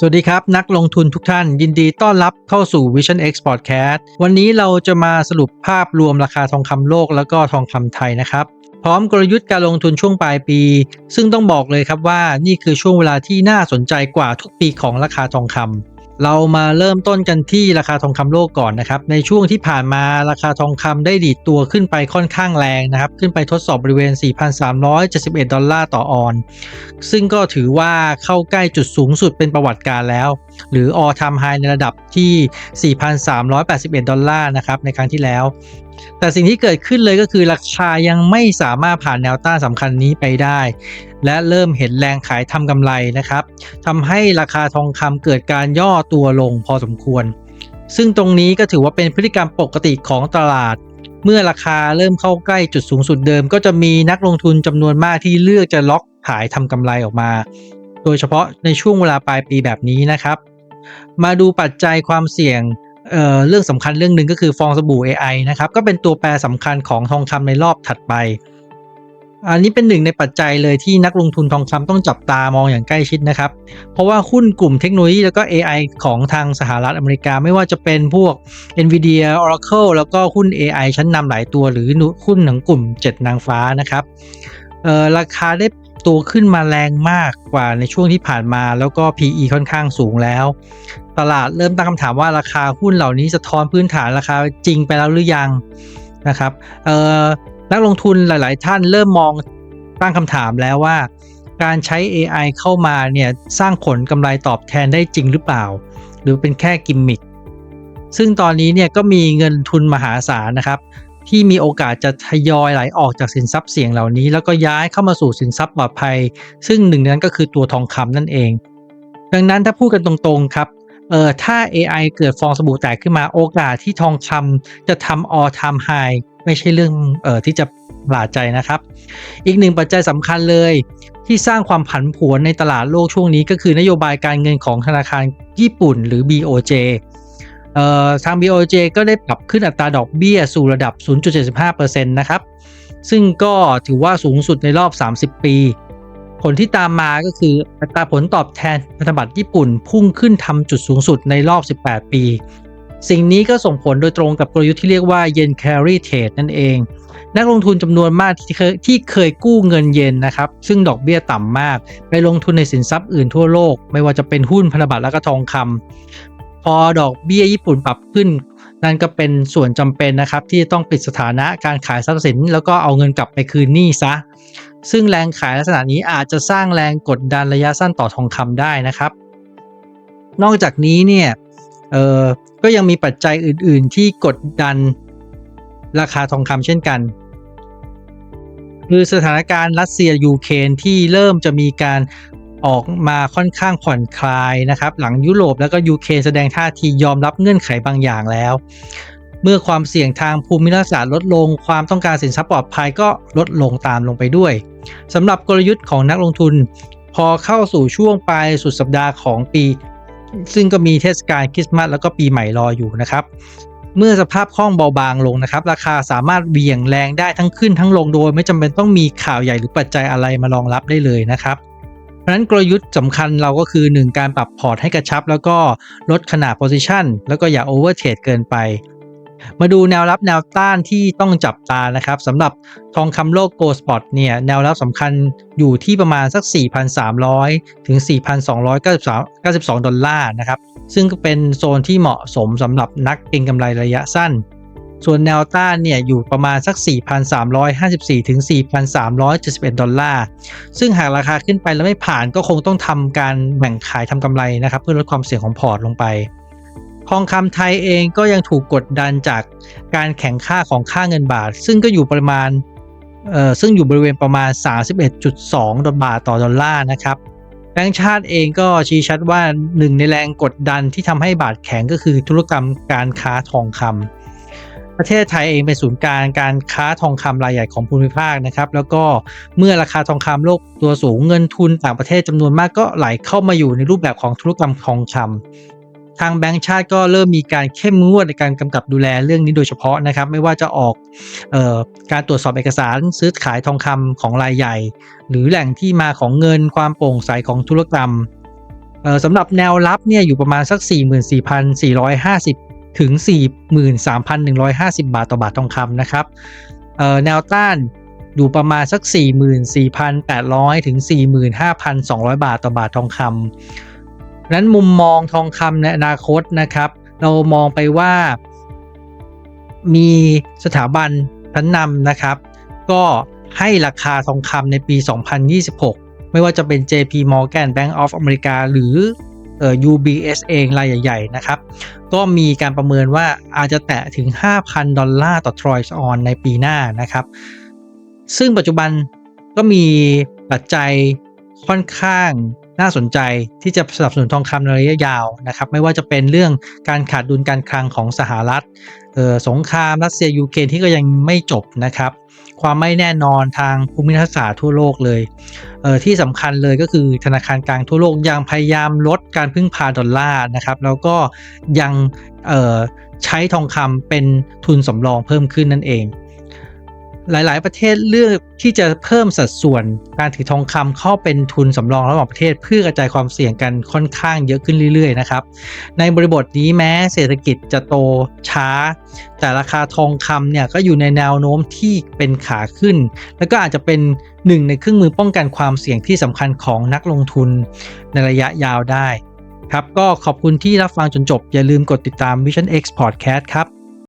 สวัสดีครับ นักลงทุนทุกท่านยินดีต้อนรับเข้าสู่ Vision X Podcast วันนี้เราจะมาสรุปภาพรวมราคาทองคำโลกแล้วก็ทองคำไทยนะครับ พร้อมกลยุทธ์การลงทุนช่วงปลายปี ซึ่งต้องบอกเลยครับว่านี่คือช่วงเวลาที่น่าสนใจกว่าทุกปีของราคาทองคำ เรามาเริ่มต้นกันที่ราคาทองคำโลกก่อนนะครับ ในช่วงที่ผ่านมาราคาทองคำได้ดีดตัวขึ้นไปค่อนข้างแรงนะครับ ขึ้นไปทดสอบบริเวณ 4,371 ดอลลาร์ต่อออน ซึ่งก็ถือว่าเข้าใกล้จุดสูงสุดเป็นประวัติการแล้ว หรือ all time high ในระดับที่ 4,381 ดอลลาร์นะครับในครั้งที่แล้ว แต่สิ่งที่เกิดขึ้นเลยก็คือราคายังไม่สามารถผ่านแนวต้านสำคัญนี้ไปได้ และเริ่มเห็นแรงขายทำกำไรนะครับทำให้ราคาทองคำเกิดการย่อตัวลงพอสมควร ซึ่งตรงนี้ก็ถือว่าเป็นพฤติกรรมปกติของตลาดเมื่อราคาเริ่มเข้าใกล้จุดสูงสุดเดิม ก็จะมีนักลงทุนจำนวนมากที่เลือกจะล็อกขายทำกำไรออกมา โดยเฉพาะในช่วงเวลาปลายปีแบบนี้นะครับ มาดูปัจจัยความเสี่ยงเเรื่องสำคัญเรื่องหนึ่งก็คือฟองสบู่ AI นะครับก็เป็นตัวแปรสำคัญของทองคำในรอบถัดไป อันนี้เป็นหนึ่งในปัจจัยเลยที่นักลงทุนทองคำต้องจับตามองอย่างใกล้ชิดนะครับ เพราะว่าหุ้นกลุ่มเทคโนโลยีแล้วก็ AI ของทางสหรัฐอเมริกาไม่ว่าจะเป็นพวก NVIDIA Oracle แล้วก็หุ้น AI ชั้นนำหลายตัวหรือหุ้นของกลุ่ม 7 นางฟ้านะครับราคาได้ ตัวขึ้นมาแรงมากกว่าในช่วงที่ผ่านมา แล้วก็ PE ค่อนข้างสูงแล้ว ตลาดเริ่มตั้งคำถามว่าราคาหุ้นเหล่านี้สะท้อนพื้นฐานราคาจริงไปแล้วหรือยังนะครับนักลงทุนหลาย ๆ ท่านเริ่มมองตั้งคำถามแล้วว่า การใช้ AI เข้ามาเนี่ยสร้างผลกำไรตอบแทนได้จริงหรือเปล่า หรือเป็นแค่กิมมิคซึ่งตอนนี้เนี่ยก็มีเงินทุนมหาศาลนะครับ ที่มีโอกาสจะทยอยไหลออกจากสินทรัพย์เสี่ยงเหล่านี้ แล้วก็ย้ายเข้ามาสู่สินทรัพย์ปลอดภัย ซึ่งหนึ่งนั้นก็คือตัวทองคำนั่นเอง ดังนั้นถ้าพูดกันตรงๆครับเอ่อถ้า AI เกิดฟองสบู่แตกขึ้นมาโอกาสที่ทองคำจะทำ all time high ไม่ใช่เรื่องเอ่อที่จะหลาใจนะครับ อีกหนึ่งปัจจัยสำคัญเลย ที่สร้างความผันผวนในตลาดโลกช่วงนี้ก็คือนโยบายการเงินของธนาคารญี่ปุ่นหรือ BOJ ทาง BOJ ก็ได้ปรับขึ้นอัตราดอกเบี้ยสู่ระดับ 0.75%นะครับ ซึ่งก็ถือว่าสูงสุดในรอบ 30 ปี ผลที่ตามมาก็คืออัตราผลตอบแทนพันธบัตรญี่ปุ่นพุ่งขึ้นทำจุดสูงสุดในรอบ 18 ปี สิ่งนี้ก็ส่งผลโดยตรงกับกลยุทธ์ที่เรียกว่า yen carry trade นั่นเอง นักลงทุนจำนวนมากที่เคยที่เคยกู้เงินเยนนะครับ ซึ่งดอกเบี้ยต่ำมาก ไปลงทุนในสินทรัพย์อื่นทั่วโลก ไม่ว่าจะเป็นหุ้นพันธบัตรและก็ทองคำ อดอกเบี้ยญี่ปุ่นปรับขึ้น นั่นก็เป็นส่วนจำเป็นนะครับ ที่ต้องปิดสถานะการขายทรัพย์สิน แล้วก็เอาเงินกลับไปคืนหนี้ซะ ซึ่งแรงขายลักษณะนี้อาจจะสร้างแรงกดดันระยะสั้นต่อทองคำได้นะครับ นอกจากนี้เนี่ยเออก็ยังมีปัจจัยอื่น ๆ ที่กดดันราคาทองคำเช่นกัน คือสถานการณ์รัสเซียยูเครนที่เริ่มจะมีการ ออกมาค่อนข้างผ่อนคลายนะครับ หลังยุโรปแล้วก็ยูเครนแสดงท่าทียอมรับเงื่อนไขบางอย่างแล้ว เมื่อความเสี่ยงทางภูมิรัศาสตร์ลดลง ความต้องการสินทรัพย์ปลอดภัยก็ลดลงตามลงไปด้วยสำหรับกลยุทธ์ของนักลงทุน พอเข้าสู่ช่วงปลายสุดสัปดาห์ของปี ซึ่งก็มีเทศกาลคริสต์มาสแล้วก็ปีใหม่รออยู่นะครับเมื่อสภาพคล่องเบาบางลงนะครับ ราคาสามารถเบี่ยงแรงได้ทั้งขึ้นทั้งลงโดย ไม่จำเป็นต้องมีข่าวใหญ่หรือปัจจัยอะไรมารองรับได้เลยนะครับ ราะนั้นกลยุทธ์สำคัญเราก็คือ 1 การปรับพอร์ตให้กระชับ แล้วก็ลดขนาด position แล้วก็อย่า over trade เกินไป มาดูแนวรับแนวต้านที่ต้องจับตานะครับสำหรับทองคำโลก Gold Spot เนี่ยแนวรับสำคัญอยู่ที่ประมาณสัก 4,300 ถึง 4,292 ดอลลาร์นะครับซึ่งเป็นโซนที่เหมาะสมสำหรับนักเก็งกำไรระยะสั้น ส่วนแนวต้านเนี่ยอยู่ประมาณสัก 4,354 ถึง 4,371 ดอลลาร์ ซึ่งหากราคาขึ้นไปแล้วไม่ผ่านก็คงต้องทำการแบ่งขายทำกำไรนะครับ เพื่อลดความเสี่ยงของพอร์ตลงไป ทองคำไทยเองก็ยังถูกกดดันจากการแข่งค่าของค่าเงินบาท ซึ่งก็อยู่ประมาณเอ่อซึ่งอยู่บริเวณประมาณ 31.2 ดอลบาทต่อดอลลาร์นะครับแบงก์ชาติเองก็ชี้ชัดว่าหนึ่งในแรงกดดันที่ทำให้บาทแข็งก็คือธุรกรรมการค้าทองคำ ประเทศไทยเองเป็นศูนย์กลางการค้าทองคำรายใหญ่ของภูมิภาคนะครับแล้วก็เมื่อราคาทองคำโลกตัวสูงเงินทุนต่างประเทศจำนวนมากก็ไหลเข้ามาอยู่ในรูปแบบของธุรกรรมทองคำทางแบงก์ชาติก็เริ่มมีการเข้มงวดในการกำกับดูแลเรื่องนี้โดยเฉพาะนะครับ ไม่ว่าจะออกออการตรวจสอบเอกสารซื้อขายทองคำของรายใหญ่ หรือแหล่งที่มาของเงินความโปร่งใสของธุรกรรมสำหรับแนวรับเนี่ยอยู่ประมาณสัก 44,450 ถึง 43,150 บาทต่อบาททองคำนะครับแนวต้านอยู่ประมาณสัก 44,800 ถึง 45,200 บาทต่อบาททองคำนั้นมุมมองทองคำในอนาคตนะครับ เรามองไปว่ามีสถาบันชั้นนำนะครับ ก็ให้ราคาทองคำในปี 2026 ไม่ว่าจะเป็น JP Morgan Bank of America หรือ เอ่อ UBS เองรายใหญ่ๆนะครับ ก็มีการประเมินว่าอาจจะแตะถึง 5,000 ดอลลาร์ต่อทรอยส์ออนในปีหน้านะครับ ซึ่งปัจจุบันก็มีปัจจัยค่อนข้าง น่าสนใจที่จะสนับสนุนทองคำในระยะยาวนะครับไม่ว่าจะเป็นเรื่องการขาดดุลการคลังของสหรัฐเออสงครามรัสเซียยูเครนที่ก็ยังไม่จบนะครับ ความไม่แน่นอนทางภูมิทัศน์ทั่วโลกเลยเออที่สำคัญเลยก็คือธนาคารกลางทั่วโลกยังพยายามลดการพึ่งพาดอลลาร์นะครับ แล้วก็ยังเออใช้ทองคำเป็นทุนสำรองเพิ่มขึ้นนั่นเอง หลาย ๆ ประเทศเลือกที่จะเพิ่มสัดส่วนการถือทองคำเข้าเป็นทุนสำรองระหว่างประเทศ เพื่อกระจายความเสี่ยงกันค่อนข้างเยอะขึ้นเรื่อย ๆ นะครับ ในบริบทนี้แม้เศรษฐกิจจะโตช้า แต่ราคาทองคำเนี่ยก็อยู่ในแนวโน้มที่เป็นขาขึ้น แล้วก็อาจจะเป็นหนึ่งในเครื่องมือป้องกันความเสี่ยงที่สำคัญของนักลงทุนในระยะยาวได้ ครับก็ขอบคุณที่รับฟังจนจบอย่าลืมกดติดตาม Vision X Podcast ครับ